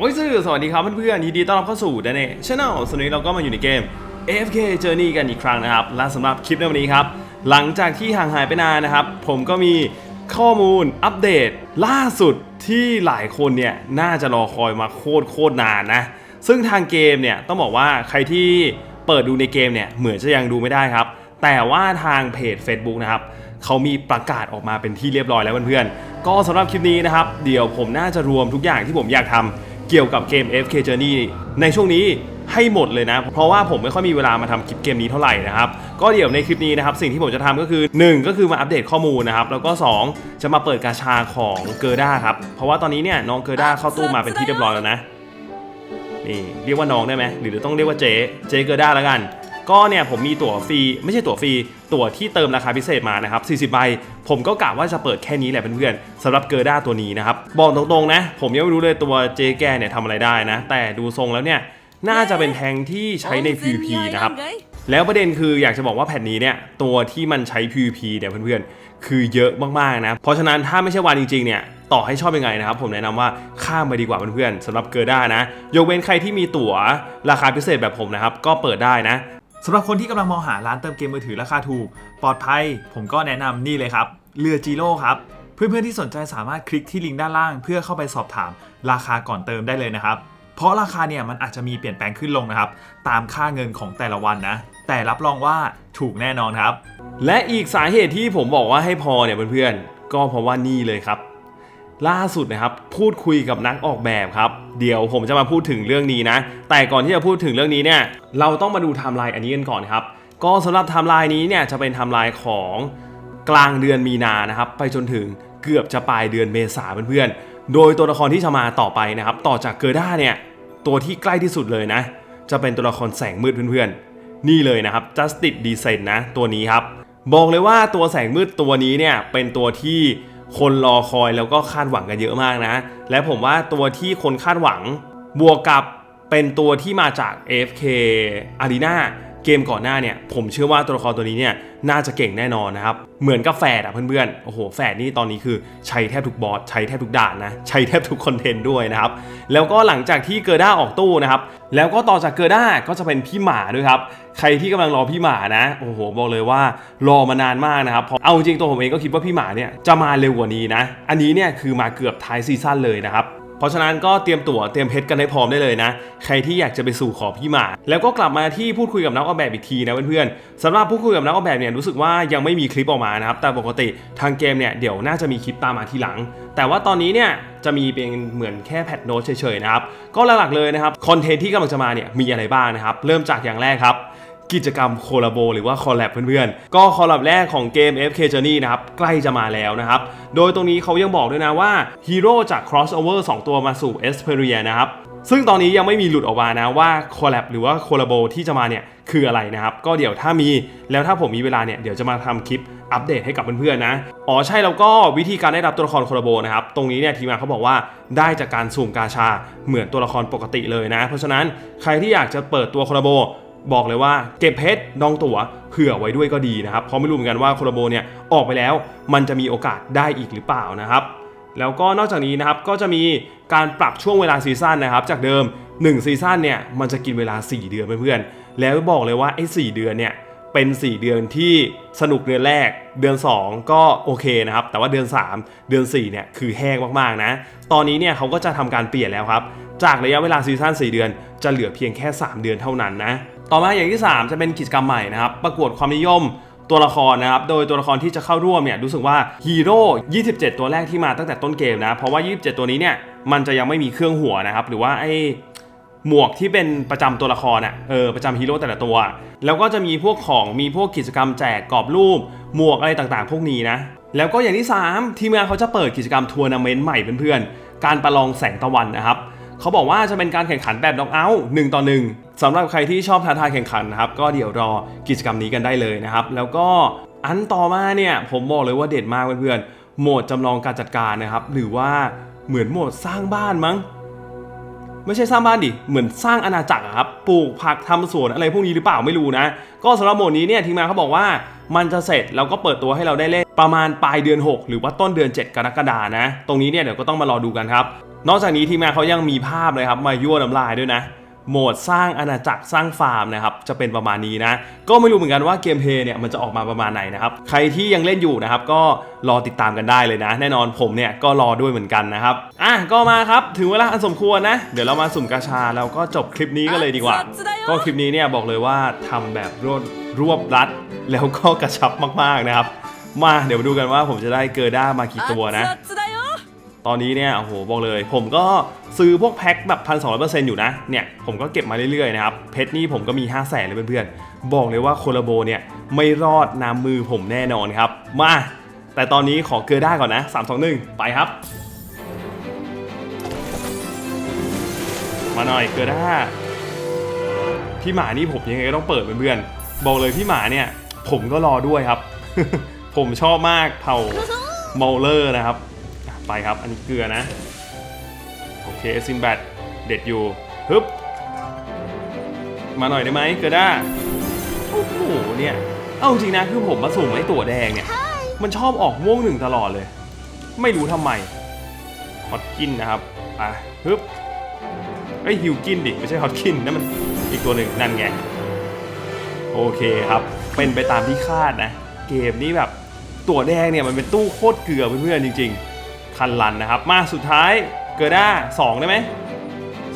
โอ้ยสวัสดีครับเพื่อนๆยินดีต้อนรับเข้าสู่ d a n เน่ช n แนลสนนี้เราก็มาอยู่ในเกม AFK Journey กันอีกครั้งนะครับ และสำหรับคลิปในวันนี้ครับ หลังจากที่ห่างหายไปนานนะครับ ผมก็มีข้อมูลอัปเดตล่าสุดที่หลายคนเนี่ย น่าจะรอคอยมาโคตรโคตรนานนะ ซึ่งทางเกมเนี่ย ต้องบอกว่าใครที่เปิดดูในเกมเนี่ย เหมือนจะยังดูไม่ได้ครับ แต่ว่าทางเพจ Facebook นะครับเขามีประกาศออกมาเป็นที่เรียบร้อยแล้วเพื่อนๆก็สำหรับคลิปนี้นะครับเดี๋ยวผมน่าจะรวมทุกอย่างที่ผมอยากทำ เกี่ยวกับเกม FK Journey ในช่วงนี้ให้หมดเลยนะ เพราะว่าผมไม่ค่อยมีเวลามาทำคลิปเกมนี้เท่าไหร่นะครับ ก็เดี๋ยวในคลิปนี้นะครับ สิ่งที่ผมจะทำก็คือ 1 ก็คือมาอัปเดตข้อมูลนะครับ แล้วก็ 2 จะมาเปิดกาชาของเกอร์ด้าครับ เพราะว่าตอนนี้เนี่ยน้องเกอร์ด้าเข้าตู้มาเป็นที่เรียบร้อยแล้วนะ นี่เรียกว่าน้องได้ไหมหรือต้องเรียกว่าเจ๊เจ๊เกอร์ด้าแล้วกัน ก็เนี่ยผมมีตั๋วฟรีไม่ใช่ตั๋วฟรีตั๋วที่เติมราคาพิเศษมานะครับ40ใบผมก็กะว่าจะเปิดแค่นี้แหละเพื่อนๆสำหรับเกอร์ด้าตัวนี้นะครับบอกตรงๆนะ ผมยังไม่รู้เลยตัวเจ๊แกเนี่ยทำอะไรได้นะ แต่ดูทรงแล้วเนี่ยน่าจะเป็นแทงที่ใช้ใน PVP นะครับ แล้วประเด็นคืออยากจะบอกว่าแผ่นนี้เนี่ยตัวที่มันใช้ PVP เนี่ยเพื่อนๆ คือเยอะมากๆนะ เพราะฉะนั้นถ้าไม่ใช่วันจริงๆเนี่ยต่อให้ชอบยังไงนะครับ ผมแนะนำว่าข้ามไปดีกว่าเพื่อนๆสำหรับเกอร์ด้านะ ยกเว้นใครที่มีตั๋วราคาพิเศษแบบผมนะครับ ก็เปิดได้นะ สำหรับคนที่กำลังมองหาร้านเติมเกมมือถือราคาถูก ปลอดภัย ผมก็แนะนำนี่เลยครับ เรือจีโร่ครับ เพื่อนๆที่สนใจสามารถคลิกที่ลิงก์ด้านล่าง เพื่อเข้าไปสอบถามราคาก่อนเติมได้เลยนะครับ เพราะราคาเนี่ยมันอาจจะมีเปลี่ยนแปลงขึ้นลงนะครับ ตามค่าเงินของแต่ละวันนะ แต่รับรองว่าถูกแน่นอนครับ และอีกสาเหตุที่ผมบอกว่าให้พอเนี่ยเพื่อนๆก็เพราะว่านี่เลยครับ ล่าสุดนะครับพูดคุยกับนักออกแบบครับเดี๋ยวผมจะมาพูดถึงเรื่องนี้นะ แต่ก่อนที่จะพูดถึงเรื่องนี้เนี่ยเราต้องมาดูไทม์ไลน์อันนี้กันก่อนครับก็สำหรับไทม์ไลน์นี้เนี่ยจะเป็นไทม์ไลน์ของกลางเดือนมีนานะครับไปจนถึงเกือบจะปลายเดือนเมษาเพื่อนๆโดยตัวละครที่จะมาต่อไปนะครับต่อจากเกอร์ด้าเนี่ยตัวที่ใกล้ที่สุดเลยนะ จะเป็นตัวละครแสงมืดเพื่อนๆ นี่เลยนะครับ Justice d e s c e n นะตัวนี้ครับบอกเลยว่าตัวแสงมืดตัวนี้เนี่ยเป็นตัวที่ คนรอคอยแล้วก็คาดหวังกันเยอะมากนะ และผมว่าตัวที่คนคาดหวังบวกกับเป็นตัวที่มาจาก AFK Arena เกมก่อนหน้าเนี่ยผมเชื่อว่าตัวละครตัวนี้เนี่ยน่าจะเก่งแน่นอนนะครับ เหมือนกับแฝดอะเพื่อนๆ โอ้โหแฝดนี่ตอนนี้คือใช้แทบทุกบอสใช้แทบทุกด่านนะ ใช้แทบทุกคอนเทนต์ด้วยนะครับ แล้วก็หลังจากที่เกอร์ด้าออกตู้นะครับ แล้วก็ต่อจากเกอร์ด้าก็จะเป็นพี่หมาด้วยครับ ใครที่กำลังรอพี่หมานะ โอ้โห บอกเลยว่ารอมานานมากนะครับ เพราะเอาจริงตัวผมเองก็คิดว่าพี่หมาเนี่ยจะมาเร็วกว่านี้นะ อันนี้เนี่ยคือมาเกือบท้ายซีซั่นเลยนะครับ เพราะฉะนั้นก็เตรียมตั๋วเตรียมเพชรกันให้พร้อมได้เลยนะ ใครที่อยากจะไปสู่ขอพี่หมา แล้วก็กลับมาที่พูดคุยกับนักออกแบบอีกทีนะเพื่อนๆสำหรับพูดคุยกับนักออกแบบเนี่ยรู้สึกว่ายังไม่มีคลิปออกมานะครับแต่ปกติทางเกมเนี่ยเดี๋ยวน่าจะมีคลิปตามมาทีหลัง แต่ว่าตอนนี้เนี่ยจะมีเป็นเหมือนแค่แพทโน้ตเฉยๆนะครับก็หลักๆเลยนะครับคอนเทนต์ที่กำลังจะมาเนี่ยมีอะไรบ้างนะครับเริ่มจากอย่างแรกครับ กิจกรรมโคลาโบหรือว่าคอลแลบเพื่อนๆ ก็คอลแลบแรกของเกม FK Journey นะครับใกล้จะมาแล้วนะครับ โดยตรงนี้เขายังบอกด้วยนะว่าฮีโร่จาก crossover 2 ตัวมาสู่ e s p e r i a นะครับซึ่งตอนนี้ยังไม่มีหลุดออกมานะว่าคอลแลบหรือว่าโคลาโบที่จะมาเนี่ยคืออะไรนะครับ ก็เดี๋ยวถ้ามีแล้วถ้าผมมีเวลาเนี่ยเดี๋ยวจะมาทำคลิปอัปเดตให้กับเพื่อนๆนะ อ๋อใช่แล้วก็วิธีการได้รับตัวละครโคลาโบนะครับ ตรงนี้เนี่ยทีมงานเขาบอกว่าได้จากการสุ่มกาชาเหมือนตัวละครปกติเลยนะ เพราะฉะนั้นใครที่อยากจะเปิดตัวโคลาโบ บอกเลยว่าเก็บเพชรดองตั๋วเผื่อไว้ด้วยก็ดีนะครับ เพราะไม่รู้เหมือนกันว่าโคลโบเนี่ยออกไปแล้ว มันจะมีโอกาสได้อีกหรือเปล่านะครับ แล้วก็นอกจากนี้นะครับก็จะมีการปรับช่วงเวลาซีซั่นนะครับ จากเดิม 1 ซีซั่นเนี่ยมันจะกินเวลา 4 เดือนเพื่อนๆแล้วบอกเลยว่าไอ้4เดือนเนี่ยเป็น 4 เดือนที่สนุกเดือนแรก เดือน 2 ก็โอเคนะครับ แต่ว่าเดือน 3 เดือน4เนี่ยคือแห้งมากๆนะ ตอนนี้เนี่ยเขาก็จะทำการเปลี่ยนแล้วครับ จากระยะเวลาซีซั่น4 เดือน จะเหลือเพียงแค่ 3 เดือนเท่านั้นนะ ต่อมาอย่างที่ 3 จะเป็นกิจกรรมใหม่นะครับ ประกวดความนิยมตัวละครนะครับ โดยตัวละครที่จะเข้าร่วมเนี่ยรู้สึกว่าฮีโร่27 ตัวแรกที่มาตั้งแต่ต้นเกมนะ เพราะว่า 27 ตัวนี้เนี่ยมันจะยังไม่มีเครื่องหัวนะครับ หรือว่าไอ้หมวกที่เป็นประจำตัวละครอะเออประจำฮีโร่แต่ละตัว แล้วก็จะมีพวกของมีพวกกิจกรรมแจกกรอบรูป หมวกอะไรต่างๆ พวกนี้นะ แล้วก็อย่างที่ 3 ทีมงานเขาจะเปิดกิจกรรมทัวร์นาเมนต์ใหม่เพื่อนๆการประลองแสงตะวันนะครับ เขาบอกว่าจะเป็นการแข่งขันแบบน็อกเอาท์หนึ่งต่อหนึ่งสำหรับใครที่ชอบท้าทายแข่งขันนะครับก็เดี๋ยวรอกิจกรรมนี้กันได้เลยนะครับ แล้วก็อันต่อมาเนี่ยผมบอกเลยว่าเด็ดมากเพื่อนๆโหมดจำลองการจัดการนะครับ หรือว่าเหมือนโหมดสร้างบ้านมั้ง ไม่ใช่สร้างบ้านดิเหมือนสร้างอาณาจักรอะครับปลูกผักทำสวนอะไรพวกนี้หรือเปล่าไม่รู้นะ ก็สำหรับโหมดนี้เนี่ยทีมงานเขาบอกว่ามันจะเสร็จแล้วก็เปิดตัวให้เราได้เล่นประมาณปลายเดือน 6 หรือว่าต้นเดือน 7 กรกฎานะ ตรงนี้เนี่ยเดี๋ยวก็ต้องมารอดูกันครับ นอกจากนี้ทีมงานเขายังมีภาพเลยครับมายั่วน้ำลายด้วยนะโหมดสร้างอาณาจักรสร้างฟาร์มนะครับจะเป็นประมาณนี้นะ ก็ไม่รู้เหมือนกันว่าเกมเพย์เนี่ยมันจะออกมาประมาณไหนนะครับใครที่ยังเล่นอยู่นะครับก็รอติดตามกันได้เลยนะ แน่นอนผมเนี่ยก็รอด้วยเหมือนกันนะครับอะก็มาครับถึงเวลาอันสมควรนะ เดี๋ยวเรามาสุ่มกาชาแล้วก็จบคลิปนี้กันเลยดีกว่า ก็คลิปนี้เนี่ยบอกเลยว่าทำแบบรวดรวบรัด แล้วก็กระชับมากๆนะครับ มาเดี๋ยวมาดูกันว่าผมจะได้เกอร์ด้ามากี่ตัวนะ ตอนนี้เนี่ยโอ้โหบอกเลย ผมก็ซื้อพวกแพ็คแบบพันสองอยู่นะเนี่ยผมก็เก็บมาเรื่อยๆนะครับเพชรนี่ผมก็มี 5 0 0แสนเลยเพื่อนๆบอกเลยว่าโคลาโบเนี่ยไม่รอดน้ำมือผมแน่นอนครับมาแต่ตอนนี้ขอเกลือได้ก่อนนะ 3 2 1 ไปครับ มาหน่อยเกลือได้พี่หมานี่ผมยังไงก็ต้องเปิดเพื่อนๆบอกเลยพี่หมาเนี่ยผมก็รอด้วยครับ ผมชอบมากเผ่าเมลเลอร์นะครับ ไปครับ อันนี้เกลือนะ โอเคซินแบดเด็ดอยู่ฮึบมาหน่อยได้ไหมเกลือด้าโอ้โหเนี่ยเอาจริงนะคือผมมาสุ่มไอ้ตัวแดงเนี่ย มันชอบออกม่วงหนึ่งตลอดเลย ไม่รู้ทำไมฮอตกินนะครับอะฮึบไอ้ยฮิวกินดิไม่ใช่ฮอตกินนั่นมันอีกตัวหนึ่งนั่นไงโอเคครับ เป็นไปตามที่คาดนะ เกมนี้แบบตัวแดงเนี่ยมันเป็นตู้โคตรเกลือเพื่อนๆจริง ๆ คันลันนะครับ มาสุดท้ายเกิดด้าสองได้ไหม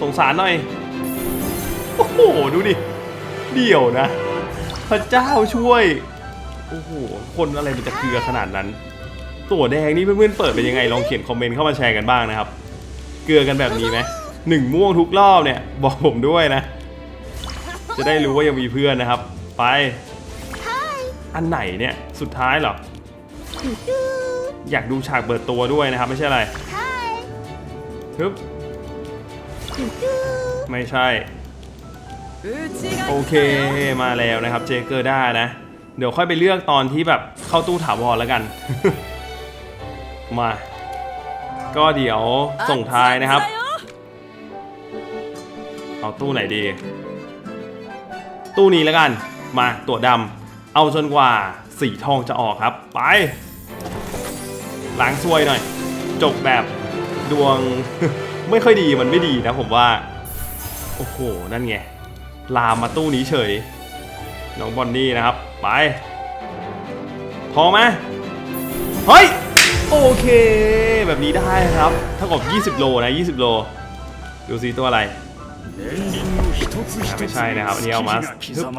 สงสารหน่อย โอ้โห ดูดิ เดี่ยวนะ พระเจ้าช่วย โอ้โห คนอะไรมันจะเกลือขนาดนั้น ตัวแดงนี่เพื่อนๆเปิดเป็นยังไง ลองเขียนคอมเมนต์เข้ามาแชร์กันบ้างนะครับ เกลือกันแบบนี้ไหมหนึ่งม่วงทุกรอบเนี่ย บอกผมด้วยนะ จะได้รู้ว่ายังมีเพื่อนนะครับ ไป อันไหนเนี่ย สุดท้ายเหรอ อยากดูฉากเปิดตัวด้วยนะครับ ไม่ใช่อะไรฮึบไม่ใช่ โอเคมาแล้วนะครับเจเกอร์ได้นะ เดี๋ยวค่อยไปเลือกตอนที่แบบเข้าตู้ถาวรแล้วกัน มา ก็เดี๋ยวส่งท้ายนะครับ เอาตู้ไหนดี ตู้นี้แล้วกัน มาตัวดำเอาจนกว่าสีทองจะออกครับ ไป ล้างซวยหน่อย จบแบบดวง ไม่ค่อยดีมันไม่ดีนะผมว่า โอ้โห นั่นไง ลามมาตู้นี้เฉย น้องบอนนี่นะครับ ไป พอไหมเฮ้ย โอเค แบบนี้ได้ครับ ถ้ากับ20 โลนะ 20 โล ดูซิตัวอะไรไม่ใช่นะครับอันนี้เอามาฮึบ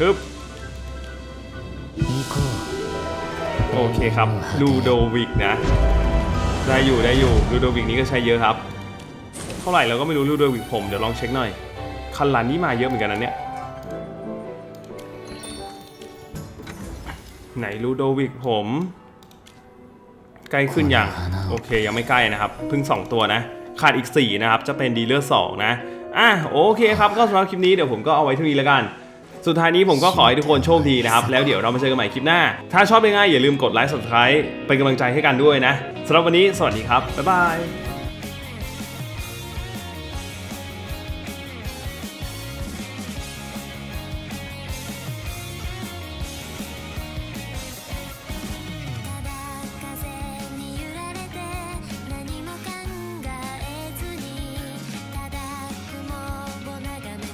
ฮึบ โอเคครับลูโดวิกนะ ได้อยู่ได้อยู่ลูโดวิกนี้ก็ใช้เยอะครับ เท่าไหร่เราก็ไม่รู้ลูโดวิกผมเดี๋ยวลองเช็คหน่อย คันลันนี่มาเยอะเหมือนกันนะเนี่ย ไหนลูโดวิกผม ใกล้ขึ้นยังโอเคยังไม่ใกล้นะครับเพิ่ง 2 ตัวนะขาดอีก 4 นะครับ จะเป็นดีเลอร์2นะ อะโอเคครับ ก็สำหรับคลิปนี้เดี๋ยวผมก็เอาไว้เท่านี้แล้วกัน สุดท้ายนี้ผมก็ขอให้ทุกคนโชคดีนะครับ แล้วเดี๋ยวเรามาเจอกันใหม่คลิปหน้า ถ้าชอบง่ายๆอย่าลืมกดไลค์ subscribe เป็นกำลังใจให้กันด้วยนะสำหรับวันนี้สวัสดีครับ บ๊ายบาย